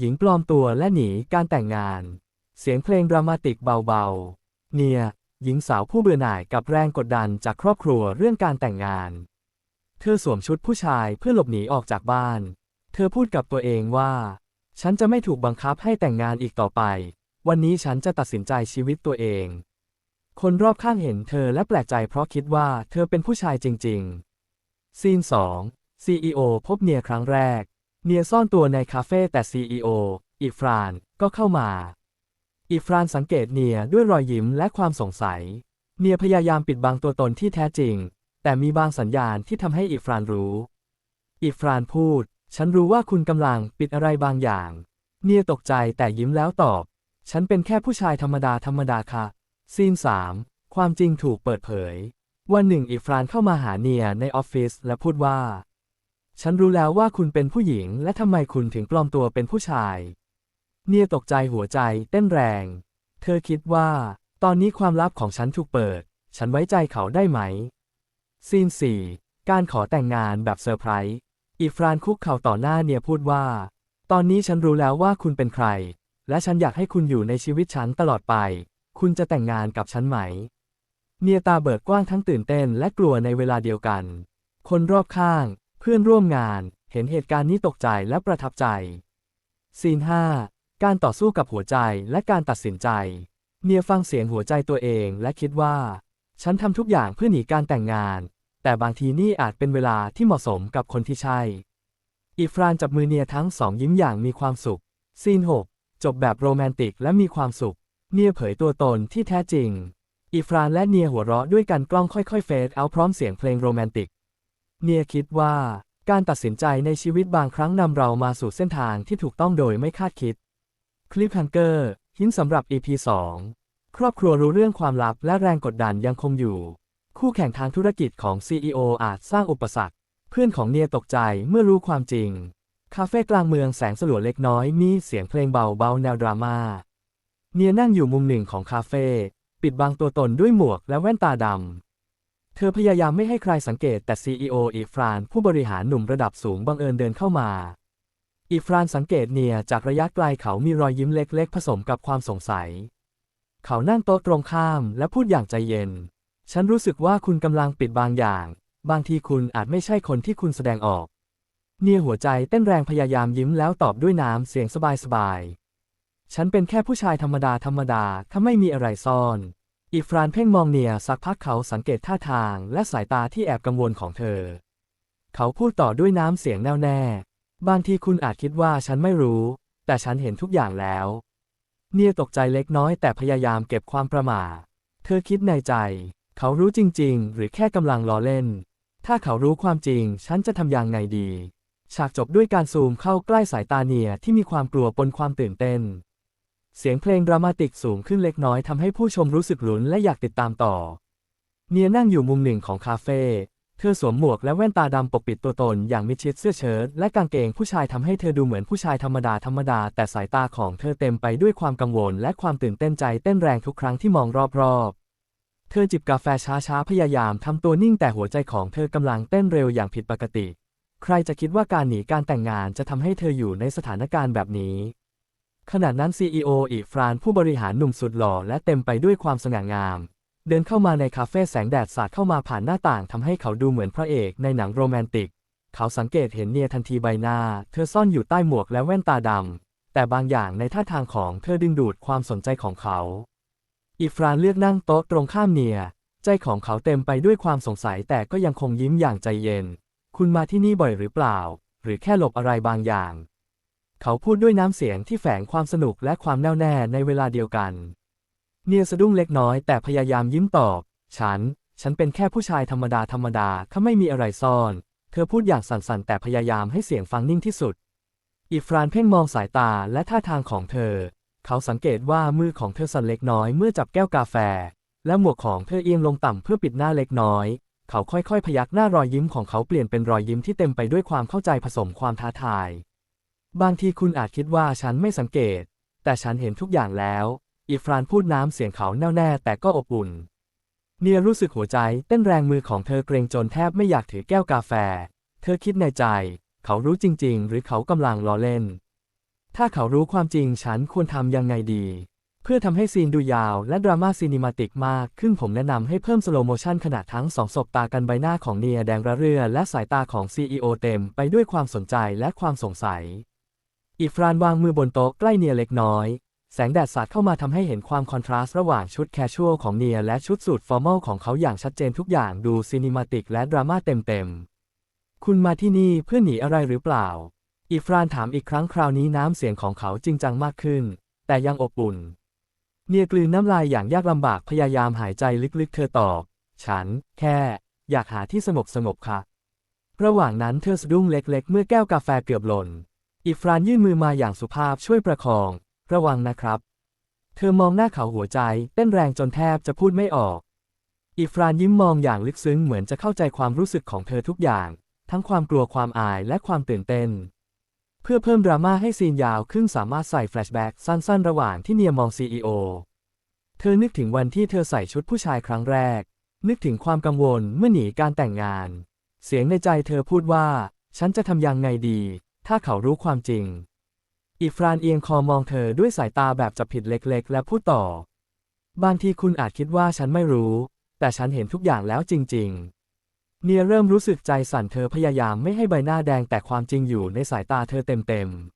หญิงปลอมตัวและหนีการแต่งงาน เสียงเพลงดรามาติกเบาๆ เนีย หญิงสาวผู้เบื่อหน่ายกับแรงกดดันจากครอบครัวเรื่องการแต่งงาน เธอสวมชุดผู้ชายเพื่อหลบหนีออกจากบ้าน เธอพูดกับตัวเองว่า ฉันจะไม่ถูกบังคับให้แต่งงานอีกต่อไป วันนี้ฉันจะตัดสินใจชีวิตตัวเอง คนรอบข้างเห็นเธอและแปลกใจเพราะคิดว่าเธอเป็นผู้ชายจริง ๆ ซีน 2 CEO พบเนียครั้งแรก เนียซ่อนตัวในคาเฟ่แต่ CEO อีฟรานก็เข้ามา อีฟรานสังเกตเนียด้วยรอยยิ้มและความสงสัย เนียพยายามปิดบังตัวตนที่แท้จริง แต่มีบางสัญญาณที่ทำให้อีฟรานรู้ อีฟรานพูด ฉันรู้ว่าคุณกำลังปิดอะไรบางอย่าง เนียตกใจแต่ยิ้มแล้วตอบ ฉันเป็นแค่ผู้ชายธรรมดาธรรมดาค่ะซีน3ความจริงถูกเปิดเผย วันหนึ่งอีฟรานเข้ามาหาเนียในออฟฟิศและพูดว่า ฉันรู้แล้วว่าคุณเป็นผู้หญิงและทำไมคุณถึงปลอมตัวเป็นผู้ชาย เนียตกใจหัวใจเต้นแรง เธอคิดว่า ตอนนี้ความลับของฉันถูกเปิด ฉันไว้ใจเขาได้ไหม ซีน4การขอแต่งงานแบบเซอร์ไพรส์ อีฟรานคุกเข่าต่อหน้าเนียพูดว่า ตอนนี้ฉันรู้แล้วว่าคุณเป็นใคร และฉันอยากให้คุณอยู่ในชีวิตฉันตลอดไป คุณจะแต่งงานกับฉันไหม เนียตาเบิกกว้างทั้งตื่นเต้นและกลัวในเวลาเดียวกัน คนรอบข้าง พื่อนร่วมงานเห็นเหตุการณ์นี้ตกใจและประทับใจซีน5การต่อสู้กับหัวใจและการตัดสินใจเนียฟังเสียงหัวใจตัวเองและคิดว่า ฉันทำทุกอย่างเพื่อหนีการแต่งงาน แต่บางทีนี่อาจเป็นเวลาที่เหมาะสมกับคนที่ใช่ อีฟรานจับมือเนียทั้งสองยิ้มอย่างมีความสุข ซีน 6 จบแบบโรแมนติกและมีความสุข เนียเผยตัวตนที่แท้จริง อีฟรานและเนียหัวเราะด้วยกันกล้องค่อยๆเฟดเอาพร้อมเสียงเพลงโรแมนติก เนียคิดว่า การตัดสินใจในชีวิตบางครั้งนำเรามาสู่เส้นทางที่ถูกต้องโดยไม่คาดคิด คลิปฮังเกอร์หินสำหรับ EP 2 ครอบครัวรู้เรื่องความลับและแรงกดดันยังคงอยู่ คู่แข่งทางธุรกิจของ CEO อาจสร้างอุปสรรค เพื่อนของเนียตกใจเมื่อรู้ความจริง คาเฟ่กลางเมืองแสงสลัวเล็กน้อยมีเสียงเพลงเบาๆแนวดราม่า เนียนั่งอยู่มุมหนึ่งของคาเฟ่ปิดบังตัวตนด้วยหมวกและแว่นตาดำ เธอพยายามไม่ให้ใครสังเกตแต่ CEO อีฟรานผู้บริหารหนุ่มระดับสูงบังเอิญเดินเข้ามา อีฟรานสังเกตเนียจากระยะไกลเขามีรอยยิ้มเล็กๆ ผสมกับความสงสัย เขานั่งโต๊ะตรงข้ามและพูดอย่างใจเย็น ฉันรู้สึกว่าคุณกำลังปิดบางอย่าง บางทีคุณอาจไม่ใช่คนที่คุณแสดงออก เนียหัวใจเต้นแรงพยายามยิ้มแล้วตอบด้วยน้ำเสียงสบายๆ ฉันเป็นแค่ผู้ชายธรรมดาธรรมดาถ้าไม่มีอะไรซ่อน อีฟรานเพ่งมองเนียสักพักเขาสังเกตท่าทางและสายตาที่แอบกังวลของเธอ เขาพูดต่อด้วยน้ำเสียงแน่วแน่ บางทีคุณอาจคิดว่าฉันไม่รู้ แต่ฉันเห็นทุกอย่างแล้ว เนียตกใจเล็กน้อยแต่พยายามเก็บความประหม่าเธอคิดในใจ เขารู้จริง ๆ หรือแค่กำลังล้อเล่น ถ้าเขารู้ความจริง ฉันจะทำอย่างไงดี ฉากจบด้วยการซูมเข้าใกล้สายตาเนียที่มีความกลัวปนความตื่นเต้น เสียงเพลงดรามาติกสูงขึ้นเล็กน้อยทำให้ผู้ชมรู้สึกลุ้นและอยากติดตามต่อ เนียนั่งอยู่มุมหนึ่งของคาเฟ่เธอสวมหมวกและแว่นตาดำปกปิดตัวตนอย่างมิดชิดเสื้อเชิ้ตและกางเกงผู้ชายทำให้เธอดูเหมือนผู้ชายธรรมดาธรรมดา แต่สายตาของเธอเต็มไปด้วยความกังวล และความตื่นเต้นใจเต้นแรงทุกครั้งที่มองรอบๆ เธอจิบกาแฟช้าๆ พยายามทำตัวนิ่งแต่หัวใจของเธอกำลังเต้นเร็วอย่างผิดปกติ ใครจะคิดว่าการหนีการแต่งงานจะทำให้เธออยู่ในสถานการณ์แบบนี้ ขณะนั้น CEO อีฟรานผู้บริหารหนุ่มสุดหล่อและเต็มไปด้วยความสง่างาม เดินเข้ามาในคาเฟ่แสงแดดสาดเข้ามาผ่านหน้าต่างทำให้เขาดูเหมือนพระเอกในหนังโรแมนติก เขาสังเกตเห็นเนียทันทีใบหน้า เธอซ่อนอยู่ใต้หมวกและแว่นตาดำแต่บางอย่างในท่าทางของเธอดึงดูดความสนใจของเขา อีฟรานเลือกนั่งโต๊ะตรงข้ามเนีย ใจของเขาเต็มไปด้วยความสงสัยแต่ก็ยังคงยิ้มอย่างใจเย็น คุณมาที่นี่บ่อยหรือเปล่า หรือแค่หลบอะไรบางอย่าง เขาพูดด้วยน้ำเสียงที่แฝงความสนุกและความแน่วแน่ในเวลาเดียวกัน เนียสะดุ้งเล็กน้อยแต่พยายามยิ้มตอบ ฉัน ฉันเป็นแค่ผู้ชายธรรมดาธรรมดาข้าไม่มีอะไรซ่อน เธอพูดอย่างสั่นๆ แต่พยายามให้เสียงฟังนิ่งที่สุด อีฟรานเพ่งมองสายตาและท่าทางของเธอ เขาสังเกตว่ามือของเธอสั่นเล็กน้อยเมื่อจับแก้วกาแฟ และหมวกของเธอเอียงลงต่ำเพื่อปิดหน้าเล็กน้อย เขาค่อยๆ พยักหน้ารอยยิ้มของเขาเปลี่ยนเป็นรอยยิ้มที่เต็มไปด้วยความเข้าใจผสมความท้าทาย บางทีคุณอาจคิดว่าฉันไม่สังเกต แต่ฉันเห็นทุกอย่างแล้ว อีฟรานพูดน้ำเสียงเขาแน่วแน่แต่ก็อบอุ่น เนียรู้สึกหัวใจเต้นแรงมือของเธอเกรงจนแทบไม่อยากถือแก้วกาแฟ เธอคิดในใจ เขารู้จริง ๆ หรือเขากำลังล้อเล่น ถ้าเขารู้ความจริงฉันควรทำยังไงดี เพื่อทำให้ซีนดูยาวและดราม่าซีนิมาติกมากขึ้นผมแนะนำให้เพิ่มสโลโมชันขณะทั้งสองศบตากันใบหน้าของเนียแดงระเรื่อและสายตาของ CEO เต็มไปด้วยความสนใจและความสงสัย อีฟรานวางมือบนโต๊ะใกล้เนียเล็กน้อย แสงแดดสาดเข้ามาทำให้เห็นความคอนทราสต์ระหว่างชุดแคชชวลของเนียและชุดสูทฟอร์มอลของเขาอย่างชัดเจนทุกอย่างดูซีนิมาติกและดราม่าเต็มๆ คุณมาที่นี่เพื่อหนีอะไรหรือเปล่า อีฟรานถามอีกครั้งคราวนี้น้ำเสียงของเขาจริงจังมากขึ้น แต่ยังอบอุ่น เนียกลืนน้ำลายอย่างยากลำบากพยายามหายใจลึกๆ เธอตอบ ฉัน แค่ อยากหาที่สงบสงบค่ะ ระหว่างนั้นเธอสะดุ้งเล็กๆ เมื่อแก้วกาแฟเกือบหล่น อีฟรานยื่นมือมาอย่างสุภาพช่วยประคอง ระวังนะครับ เธอมองหน้าเขาหัวใจเต้นแรงจนแทบจะพูดไม่ออก อีฟรานยิ้มมองอย่างลึกซึ้งเหมือนจะเข้าใจความรู้สึกของเธอทุกอย่าง ทั้งความกลัวความอายและความตื่นเต้น เพื่อเพิ่มดราม่าให้ซีนยาวขึ้นสามารถใส่แฟลชแบ็กสั้นๆ ระหว่างที่เนียมอง CEO เธอนึกถึงวันที่เธอใส่ชุดผู้ชายครั้งแรก นึกถึงความกังวลเมื่อหนีการแต่งงาน เสียงในใจเธอพูดว่า ฉันจะทำยังไงดี ถ้าเขารู้ความจริง อีฟรานเอียงคอมองเธอด้วยสายตาแบบจับผิดเล็กๆ และพูดต่อ บางทีคุณอาจคิดว่าฉันไม่รู้ แต่ฉันเห็นทุกอย่างแล้วจริง ๆ เนียเริ่มรู้สึกใจสั่นเธอพยายามไม่ให้ใบหน้าแดงแต่ความจริงอยู่ในสายตาเธอเต็มๆ